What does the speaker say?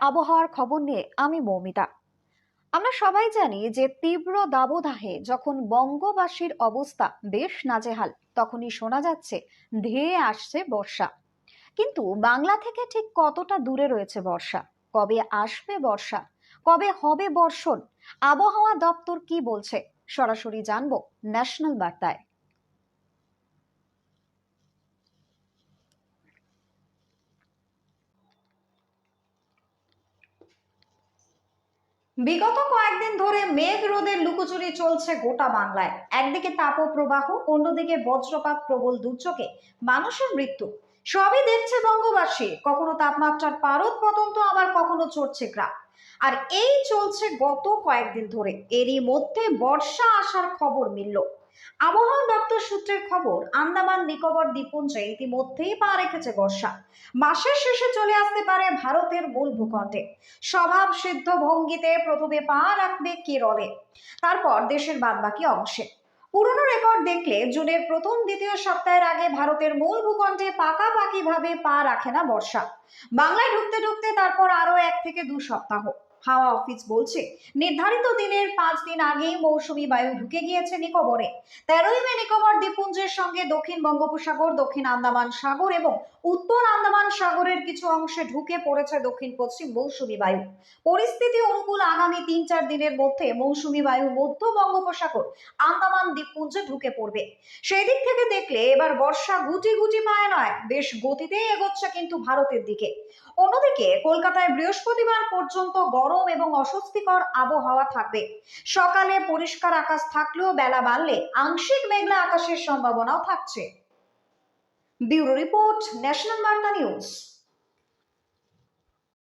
আবহাওয়ার খবর নিয়ে আমি মৌমিতা। আমরা সবাই জানি যে তীব্র দাবদাহে যখন বঙ্গবাসীর অবস্থা বেশ নাজেহাল, তখনই শোনা যাচ্ছে ধেয়ে আসছে বর্ষা। কিন্তু বাংলা থেকে ঠিক কতটা দূরে রয়েছে বর্ষা? কবে আসবে বর্ষা? কবে হবে বর্ষণ? আবহাওয়া দপ্তর কি বলছে? সরাসরি জানব ন্যাশনাল বার্তায়। বিগত কয়েকদিন ধরে মেঘ রোদের লুকোচুরি চলছে গোটা বাংলায়। একদিকে তাপপ্রবাহ, অন্যদিকে বজ্রপাত প্রবল দুর্যোগে মানুষের মৃত্যু। সবই দেখছে বঙ্গবাসী। কখনো তাপমাত্রার পারদ পতন্ত, আবার কখনো চড়ছে গ্রাম আর এই চলছে গত কয়েকদিন ধরে। এরই মধ্যে বর্ষা আসার খবর মিলল। আবহাওয়া সূত্রের খবর, আন্দামান, নিকোবর, দ্বীপপুঞ্জে ইতিমধ্যেই পা রেখেছে বর্ষা। মাসের শেষে চলে আসতে পারে ভারতের মূল ভূখণ্ডে। স্বভাব সিদ্ধ ভঙ্গিতে প্রথমে পা রাখবে কেরলে, তারপর দেশের বাদবাকি অংশে। পুরনো রেকর্ড দেখলে জুনের প্রথম দ্বিতীয় সপ্তাহের আগে ভারতের মূল ভূখণ্ডে পাকাপাকি ভাবে পা রাখে না বর্ষা। বাংলায় ঢুকতে ঢুকতে তারপর আরও এক থেকে দু সপ্তাহ। হাওয়া অফিস বলছে, নির্ধারিত দিনের পাঁচ দিন আগেই মৌসুমী বায়ু ঢুকে গিয়েছে নিকোবরে। তেরোই মে নিকোবর দ্বীপপুঞ্জের সঙ্গে দক্ষিণ বঙ্গোপসাগর, দক্ষিণ আন্দামান সাগর এবং উত্তর আন্দামান সাগরের কিছু অংশে ঢুকে পড়েছে দক্ষিণ পশ্চিম মৌসুমী বায়ু। পরিস্থিতি অনুকূল আগামী তিন চার দিনের মধ্যে মৌসুমী বায়ু মধ্য বঙ্গোপসাগর আন্দামান দ্বীপপুঞ্জে ঢুকে পড়বে। সেই দিক থেকে দেখলে এবার বর্ষা গুটি গুটি পায় নয়, বেশ গতিতেই এগোচ্ছে কিন্তু ভারতের দিকে। অন্যদিকে কলকাতায় বৃহস্পতিবার পর্যন্ত গরম এবং অস্বস্তিকর আবহাওয়া থাকবে। সকালে পরিষ্কার আকাশ থাকলেও বেলা বাড়লে আংশিক মেঘলা আকাশের সম্ভাবনাও থাকছে। Bureau report national Barta news.